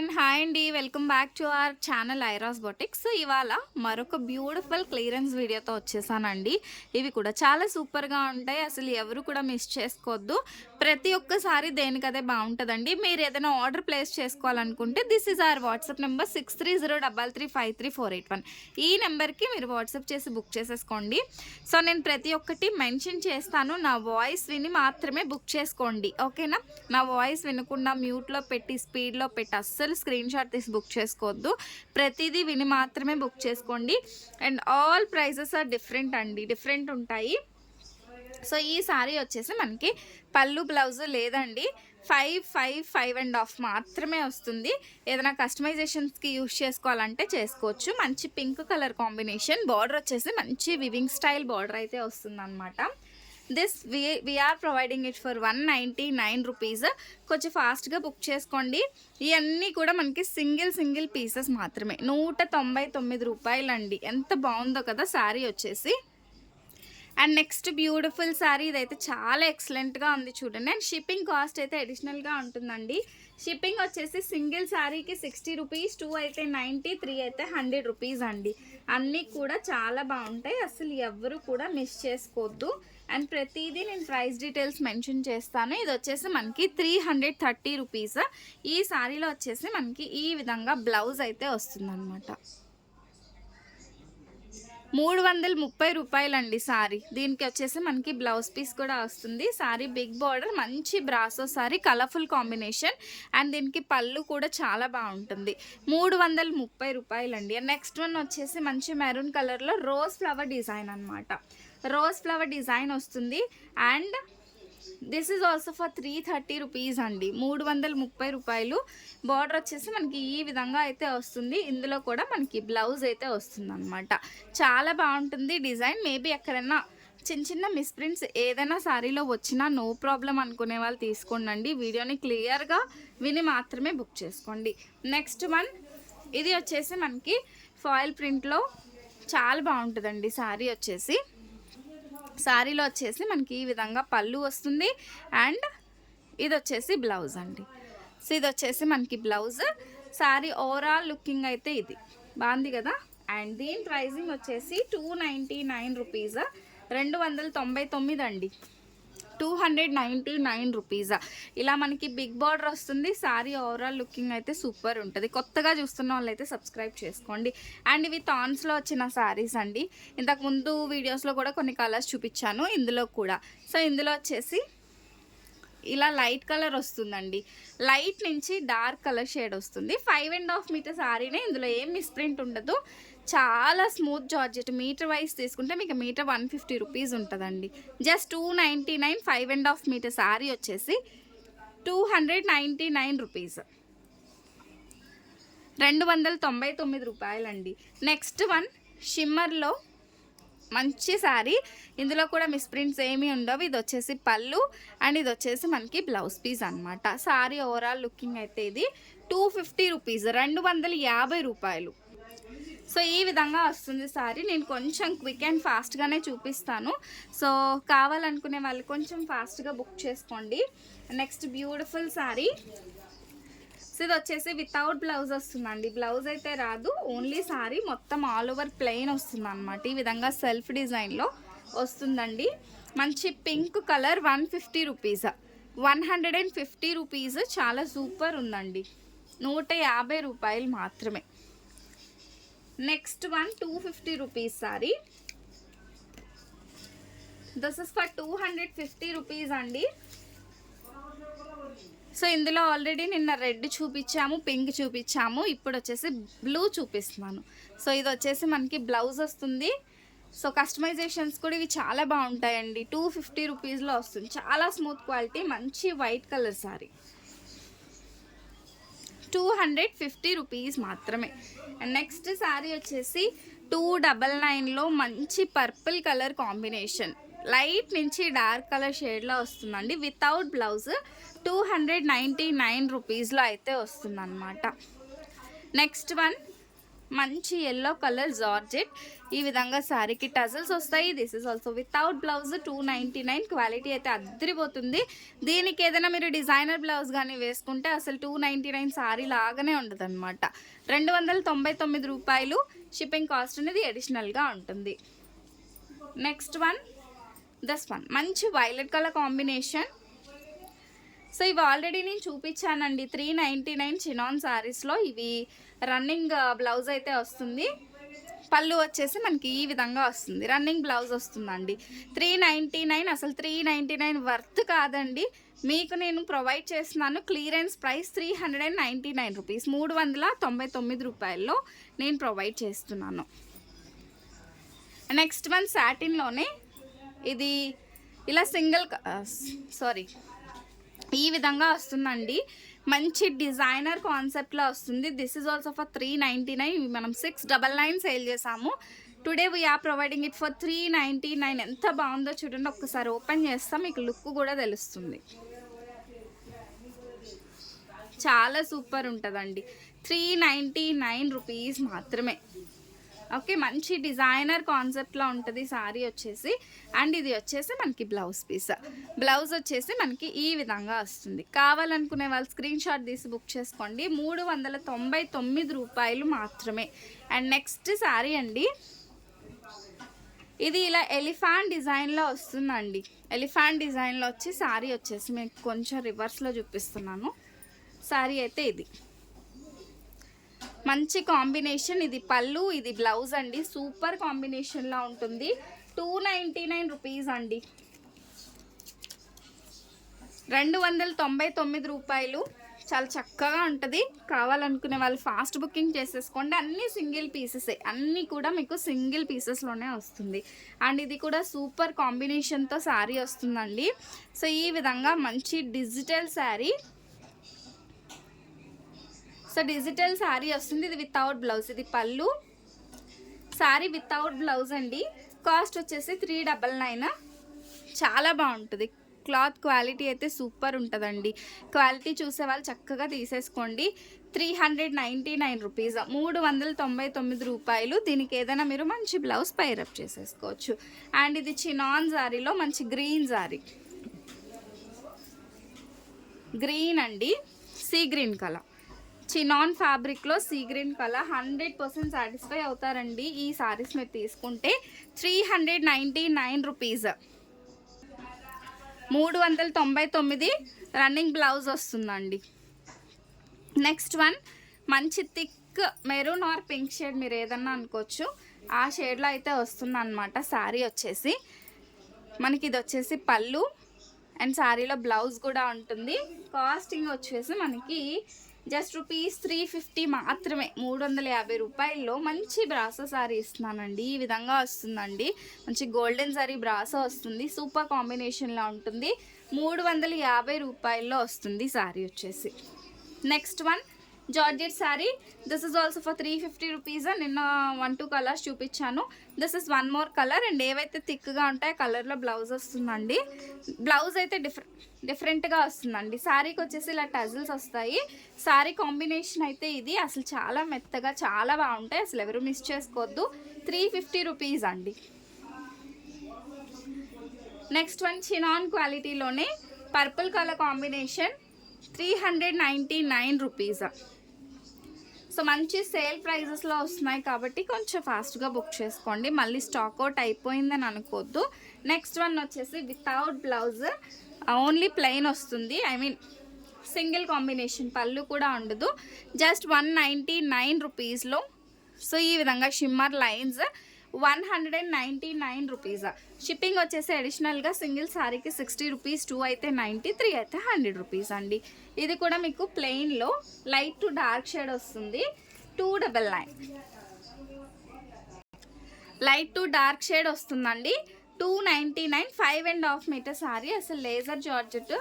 One hi అండి welcome back to our channel ఐరాస్ boutiques ఇవాళ మరొక బ్యూటిఫుల్ క్లియరెన్స్ వీడియోతో వచ్చేసానండి. ఇవి కూడా చాలా సూపర్గా ఉంటాయి. అసలు ఎవరు కూడా మిస్ చేసుకోవద్దు. ప్రతి ఒక్కసారి దేనికదే బాగుంటుందండి. మీరు ఏదైనా ఆర్డర్ ప్లేస్ చేసుకోవాలనుకుంటే this is our WhatsApp number six three zero double three five three four eight one. ఈ నెంబర్కి మీరు వాట్సాప్ చేసి బుక్ చేసేసుకోండి. సో నేను ప్రతి ఒక్కటి మెన్షన్ చేస్తాను. నా వాయిస్ విని మాత్రమే బుక్ చేసుకోండి. ఓకేనా? నా వాయిస్ వినకుండా మ్యూట్లో పెట్టి స్పీడ్లో పెట్టి అస్సలు స్క్రీన్ షాట్ తీసి బుక్ చేసుకోవద్దు. ప్రతిదీ విని మాత్రమే బుక్ చేసుకోండి. And all prices are different అండి. డిఫరెంట్ ఉంటాయి. సో ఈ సారీ వచ్చేసి మనకి పళ్ళు బ్లౌజ్ లేదండి. Five five five and half మాత్రమే వస్తుంది. ఏదైనా కస్టమైజేషన్స్కి యూస్ చేసుకోవాలంటే చేసుకోవచ్చు. మంచి పింక్ కలర్ కాంబినేషన్. బార్డర్ వచ్చేసి మంచి వివింగ్ స్టైల్ బార్డర్ అయితే వస్తుంది అనమాట this we we are providing it for one ninety nine rupees. కొంచెం ఫాస్ట్గా బుక్ చేసుకోండి. ఇవన్నీ కూడా మనకి సింగిల్ సింగిల్ పీసెస్ మాత్రమే. నూట తొంభై తొమ్మిది రూపాయలు అండి ఎంత బాగుందో కదా శారీ వచ్చేసి. అండ్ నెక్స్ట్ బ్యూటిఫుల్ శారీ ఇదైతే చాలా ఎక్సలెంట్గా ఉంది చూడండి. అండ్ షిప్పింగ్ కాస్ట్ అయితే అడిషనల్గా ఉంటుందండి. షిప్పింగ్ వచ్చేసి సింగిల్ శారీకి సిక్స్టీ రూపీస్ టూ అయితే నైంటీ త్రీ అయితే హండ్రెడ్ రూపీస్ అండి. అన్నీ కూడా చాలా బాగుంటాయి. అసలు ఎవ్వరు కూడా మిస్ చేసుకోవద్దు. అండ్ ప్రతిదీ నేను ప్రైస్ డీటెయిల్స్ మెన్షన్ చేస్తాను. ఇది వచ్చేసి మనకి త్రీ హండ్రెడ్ థర్టీ రూపీస్. ఈ శారీలో వచ్చేసి మనకి ఈ విధంగా బ్లౌజ్ అయితే వస్తుందన్నమాట. మూడు వందల ముప్పై రూపాయలండి సారీ. దీనికి వచ్చేసి మనకి బ్లౌజ్ పీస్ కూడా వస్తుంది. సారీ బిగ్ బార్డర్ మంచి brasso sari colourful combination and దీనికి పళ్ళు కూడా చాలా బాగుంటుంది. మూడు వందల ముప్పై రూపాయలండి. నెక్స్ట్ వన్ వచ్చేసి మంచి మెరూన్ కలర్లో రోజ్ ఫ్లవర్ డిజైన్ అనమాట రోజ్ ఫ్లవర్ డిజైన్ వస్తుంది. And this is also for three thirty rupees అండి. మూడు వందల ముప్పై రూపాయలు. బార్డర్ వచ్చేసి మనకి ఈ విధంగా అయితే వస్తుంది. ఇందులో కూడా మనకి బ్లౌజ్ అయితే వస్తుంది అనమాట చాలా బాగుంటుంది డిజైన్ మేబీ ఎక్కడైనా చిన్న చిన్న మిస్ప్రింట్స్ ఏదైనా శారీలో వచ్చినా నో ప్రాబ్లం అనుకునే వాళ్ళు తీసుకోండి వీడియోని క్లియర్గా విని మాత్రమే బుక్ చేసుకోండి. నెక్స్ట్ వన్ ఇది వచ్చేసి మనకి ఫాయిల్ ప్రింట్లో చాలా బాగుంటుందండి. శారీ వచ్చేసి. శారీలో వచ్చేసి మనకి ఈ విధంగా పళ్ళు వస్తుంది. అండ్ ఇది వచ్చేసి బ్లౌజ్ అండి. సో ఇది వచ్చేసి మనకి బ్లౌజ్. శారీ ఓవరాల్ లుకింగ్ అయితే ఇది. బాగుంది కదా? అండ్ దీని ప్రైజింగ్ వచ్చేసి టూ నైంటీ నైన్ రూపీస్ రెండు వందల తొంభై తొమ్మిది అండి. Two hundred ninety nine rupees. ఇలా మనకి బిగ్ బార్డర్ వస్తుంది. సారీ ఓవరాల్ లుకింగ్ అయితే సూపర్ ఉంటుంది. కొత్తగా చూస్తున్న వాళ్ళైతే సబ్స్క్రైబ్ చేసుకోండి. అండ్ ఇవి థాన్స్లో వచ్చిన శారీస్ అండి. ఇంతకుముందు వీడియోస్లో కూడా కొన్ని కలర్స్ చూపించాను. ఇందులో కూడా. సో ఇందులో వచ్చేసి ఇలా లైట్ కలర్ వస్తుందండి. లైట్ నుంచి డార్క్ కలర్ షేడ్ వస్తుంది. ఫైవ్ అండ్ హాఫ్ మీటర్ సారీనే ఇందులో ఏం మిస్ప్రింట్ ఉండదు. చాలా స్మూత్ జార్జెట్. మీటర్ వైజ్ తీసుకుంటే మీకు మీటర్ వన్ ఫిఫ్టీ రూపీస్ ఉంటుందండి. Just two ninety nine five and half metre sari వచ్చేసి two hundred ninety nine rupees. రెండు వందల తొంభై తొమ్మిది రూపాయలండి. నెక్స్ట్ వన్ షిమ్మర్లో మంచి శారీ ఇందులో కూడా మిస్ప్రింట్స్ ఏమీ ఉండవు. ఇది వచ్చేసి పళ్ళు అండ్ ఇది వచ్చేసి మనకి బ్లౌజ్ పీస్ అనమాట శారీ ఓవరాల్ లుకింగ్ అయితే ఇది టూ ఫిఫ్టీ రూపీస్. రెండు వందల యాభై రూపాయలు. సో ఈ విధంగా వస్తుంది సారీ. నేను కొంచెం క్విక్ అండ్ ఫాస్ట్గానే చూపిస్తాను. సో కావాలనుకునే వాళ్ళు కొంచెం ఫాస్ట్గా బుక్ చేసుకోండి. Next beautiful sorry. సో ఇది వచ్చేసి వితౌట్ బ్లౌజ్ వస్తుందండి. బ్లౌజ్ అయితే రాదు. ఓన్లీ సారీ మొత్తం ఆల్ ఓవర్ ప్లెయిన్ వస్తుంది అనమాట ఈ విధంగా సెల్ఫ్ డిజైన్లో వస్తుందండి. మంచి pink colour one fifty rupees one hundred and fifty rupees చాలా సూపర్ ఉందండి. నూట యాభై రూపాయలు మాత్రమే. Next one two fifty rupees sari this is for two hundred fifty rupees అండి. సో ఇందులో ఆల్రెడీ నిన్న రెడ్ చూపించాము పింక్ చూపించాము. ఇప్పుడు వచ్చేసి బ్లూ చూపిస్తున్నాను. సో ఇది వచ్చేసి మనకి బ్లౌజ్ వస్తుంది. సో కస్టమైజేషన్స్ కూడా ఇవి చాలా బాగుంటాయండి. టూ ఫిఫ్టీ రూపీస్లో వస్తుంది. చాలా స్మూత్ క్వాలిటీ మంచి white colour sari. Two hundred fifty rupees మాత్రమే. అండ్ నెక్స్ట్ శారీ వచ్చేసి టూ డబల్ నైన్లో మంచి పర్పుల్ కలర్ కాంబినేషన్. లైట్ నుంచి డార్క్ కలర్ షేడ్లో వస్తుందండి. Without blouse two hundred ninety nine రూపీస్లో అయితే వస్తుందన్నమాట. నెక్స్ట్ వన్ మంచి ఎల్లో కలర్ జార్జెట్. ఈ విధంగా శారీకి టజల్స్ వస్తాయి. This is also without blouse two ninety nine quality అయితే అద్దరిపోతుంది. దీనికి ఏదైనా మీరు డిజైనర్ బ్లౌజ్ కానీ వేసుకుంటే అసలు టూ నైంటీ నైన్ శారీ లాగానే ఉండదు అనమాట రెండు వందల తొంభై తొమ్మిది రూపాయలు షిప్పింగ్ కాస్ట్ అనేది అడిషనల్గా ఉంటుంది. నెక్స్ట్ వన్ దస్ వన్ మంచి వైలెట్ కలర్ కాంబినేషన్ సో ఇవి ఆల్రెడీ నేను చూపించానండి. త్రీ నైంటీ నైన్ చినాన్ శారీస్లో ఇవి రన్నింగ్ బ్లౌజ్ uh, అయితే వస్తుంది. పళ్ళు వచ్చేసి మనకి ఈ విధంగా వస్తుంది. రన్నింగ్ బ్లౌజ్ వస్తుందండి. త్రీ నైంటీ నైన్ అసలు త్రీ నైంటీ నైన్ వర్త్ కాదండి. మీకు నేను ప్రొవైడ్ చేస్తున్నాను clearance price three hundred and ninety nine rupees మూడు వందల తొంభై తొమ్మిది రూపాయల్లో నేను ప్రొవైడ్ చేస్తున్నాను. నెక్స్ట్ వన్ సాటిన్లోనే ఇది ఇలా సింగిల్ సారీ ఈ విధంగా వస్తుందండి. మంచి డిజైనర్ కాన్సెప్ట్లో వస్తుంది. This is also for three ninety nine మనం సిక్స్ డబల్ నైన్ సేల్ చేసాము. Today we are providing it for three ninety nine ఎంత బాగుందో చూడండి. ఒక్కసారి ఓపెన్ చేస్తాం. మీకు లుక్ కూడా తెలుస్తుంది. చాలా సూపర్ ఉంటుందండి. త్రీ నైంటీ నైన్ రూపీస్ మాత్రమే. ఓకే మంచి డిజైనర్ కాన్సెప్ట్లో ఉంటుంది సారీ వచ్చేసి. అండ్ ఇది వచ్చేసి మనకి బ్లౌజ్ పీస్. బ్లౌజ్ వచ్చేసి మనకి ఈ విధంగా వస్తుంది. కావాలనుకునే వాళ్ళు స్క్రీన్ షాట్ తీసి బుక్ చేసుకోండి. మూడు వందల తొంభై తొమ్మిది రూపాయలు మాత్రమే. అండ్ నెక్స్ట్ శారీ అండి. ఇది ఇలా ఎలిఫాంట్ డిజైన్లో వస్తుందండి. ఎలిఫాంట్ డిజైన్లో వచ్చి శారీ వచ్చేసి మీకు కొంచెం రివర్స్లో చూపిస్తున్నాను. శారీ అయితే ఇది. మంచి కాంబినేషన్. ఇది పళ్ళు ఇది బ్లౌజ్ అండి. సూపర్ కాంబినేషన్లా ఉంటుంది. టూ నైంటీ నైన్ రూపీస్ అండి. రెండు వందల తొంభై తొమ్మిది రూపాయలు. చాలా చక్కగా ఉంటుంది. కావాలనుకునే వాళ్ళు ఫాస్ట్ బుకింగ్ చేసేసుకోండి. అన్ని సింగిల్ పీసెసే అన్నీ కూడా మీకు సింగిల్ పీసెస్లోనే వస్తుంది. అండ్ ఇది కూడా సూపర్ కాంబినేషన్తో శారీ వస్తుందండి. సో ఈ విధంగా మంచి digital sari so digital sari వస్తుంది. ఇది వితౌట్ బ్లౌజ్ ఇది పళ్ళు. శారీ వితౌట్ బ్లౌజ్ అండి. కాస్ట్ వచ్చేసి త్రీ డబల్ నైన్ చాలా బాగుంటుంది. క్లాత్ క్వాలిటీ అయితే సూపర్ ఉంటుందండి. క్వాలిటీ చూసే వాళ్ళు చక్కగా తీసేసుకోండి. Three hundred ninety nine rupees మూడు వందల తొంభై తొమ్మిది రూపాయలు. దీనికి ఏదైనా మీరు మంచి బ్లౌజ్ పైరప్ చేసేసుకోవచ్చు. అండ్ ఇది చినాన్ జారీలో మంచి గ్రీన్ జారీ గ్రీన్ అండి. సీ గ్రీన్ కలర్ చినాన్ ఫ్యాబ్రిక్లో sea green colour hundred percent satisfy అవుతారండి ఈ సారీస్ మీరు తీసుకుంటే. Three hundred ninety nine rupees మూడు వందల తొంభై తొమ్మిది రన్నింగ్ బ్లౌజ్ వస్తుందండి. నెక్స్ట్ వన్ మంచి thick maroon or pink shade మీరు ఏదన్నా అనుకోవచ్చు. ఆ షేడ్లో అయితే వస్తుంది అనమాట శారీ వచ్చేసి. మనకి ఇది వచ్చేసి పళ్ళు. అండ్ శారీలో బ్లౌజ్ కూడా ఉంటుంది. కాస్టింగ్ వచ్చేసి మనకి జస్ట్ రూపీస్ త్రీ ఫిఫ్టీ మాత్రమే మూడు వందల యాభై రూపాయల్లో మంచి బ్రాసో సారీ ఇస్తున్నానండి. ఈ విధంగా వస్తుందండి. మంచి గోల్డెన్ సారీ బ్రాసో వస్తుంది. సూపర్ కాంబినేషన్లో ఉంటుంది. మూడు వందల యాభై రూపాయల్లో వస్తుంది సారీ వచ్చేసి. Next one georgette sari. This is also for three fifty rupees నిన్న వన్ టూ కలర్స్ చూపించాను. This is one more colour and ఏవైతే థిక్గా ఉంటాయో కలర్లో బ్లౌజ్ వస్తుందండి. బ్లౌజ్ అయితే డిఫరెంట్ డిఫరెంట్గా వస్తుందండి. శారీకి వచ్చేసి ఇలా టజిల్స్ వస్తాయి. శారీ కాంబినేషన్ అయితే ఇది. అసలు చాలా మెత్తగా చాలా బాగుంటాయి. అసలు ఎవరు మిస్ చేసుకోవద్దు. త్రీ ఫిఫ్టీ రూపీస్ అండి. Next one chinon క్వాలిటీలోనే purple colour combination three hundred ninety nine rupees so మంచి సేల్ ప్రైజెస్లో వస్తున్నాయి కాబట్టి కొంచెం ఫాస్ట్గా బుక్ చేసుకోండి. మళ్ళీ స్టాక్ అవుట్ అయిపోయిందని అనుకోవద్దు నెక్స్ట్ వన్ వచ్చేసి వితౌట్ బ్లౌజ్ ఓన్లీ ప్లెయిన్ వస్తుంది. ఐ మీన్ సింగిల్ కాంబినేషన్ పళ్ళు కూడా ఉండదు. జస్ట్ వన్ నైంటీ నైన్ రూపీస్లో సో ఈ విధంగా shimmer lines one hundred and ninety nine rupees. Shipping వచ్చేసి అడిషనల్గా సింగిల్ శారీకి సిక్స్టీ రూపీస్ టూ అయితే నైంటీ త్రీ అయితే హండ్రెడ్ రూపీస్ అండి. ఇది కూడా మీకు ప్లెయిన్లో లైట్ టు డార్క్ షేడ్ వస్తుంది. Two double nine light to dark shade వస్తుందండి. Two ninety nine five and half metre sari అసలు లేజర్ జార్జెట్.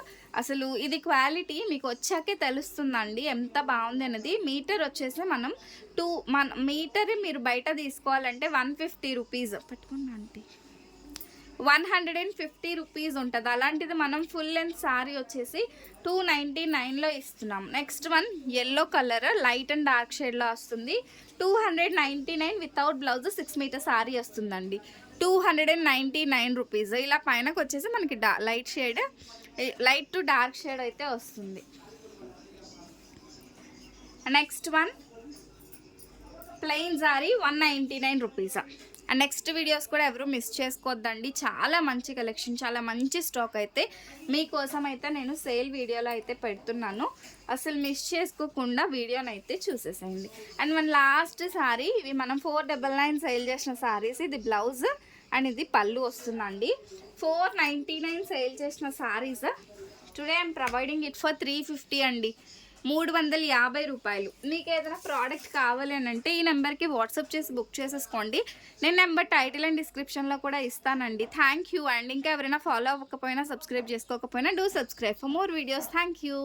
అసలు ఇది క్వాలిటీ మీకు వచ్చాకే తెలుస్తుందండి ఎంత బాగుంది అనేది మీటర్ వచ్చేసి మనం టూ మన మీటర్ మీరు బయట తీసుకోవాలంటే వన్ ఫిఫ్టీ రూపీస్. పెట్టుకున్నా aunty. One hundred and fifty rupees ఉంటుంది. అలాంటిది మనం ఫుల్ లెంత్ సారీ వచ్చేసి టూ నైంటీ నైన్లో ఇస్తున్నాం. Next one yellow colour light and dark షేడ్లో వస్తుంది. Two hundred ninety nine without blouse six metre sari వస్తుందండి. Two hundred and ninety nine rupees. ఇలా పైనకి వచ్చేసి మనకి డా light shade light to dark shade అయితే వస్తుంది. Next one plain sari one ninety nine రూపీసా. And next videos కూడా ఎవరు మిస్ చేసుకోవద్దండి చాలా మంచి కలెక్షన్ చాలా మంచి స్టాక్ అయితే మీకోసం అయితే నేను సేల్ వీడియోలో అయితే పెడుతున్నాను. అసలు మిస్ చేసుకోకుండా వీడియోని అయితే చూసేసేయండి. అండ్ మన లాస్ట్ సారీ ఇవి మనం ఫోర్ డబల్ నైన్ సేల్ చేసిన సారీస్ ఇది బ్లౌజ్. అండ్ ఇది పళ్ళు వస్తుందండి. ఫోర్ నైంటీ నైన్ సేల్ చేసిన saris today I'm providing it for three fifty అండి. మూడు వందల యాభై రూపాయలు. మీకు ఏదైనా ప్రోడక్ట్ కావాలి అని అంటే ఈ నెంబర్కి వాట్సాప్ చేసి బుక్ చేసేసుకోండి. నేను నెంబర్ టైటిల్ అండ్ డిస్క్రిప్షన్లో కూడా ఇస్తానండి. థ్యాంక్ యూ అండ్ ఇంకా ఎవరైనా ఫాలో అవ్వకపోయినా subscribe చేసుకోకపోయినా do subscribe for more videos thank you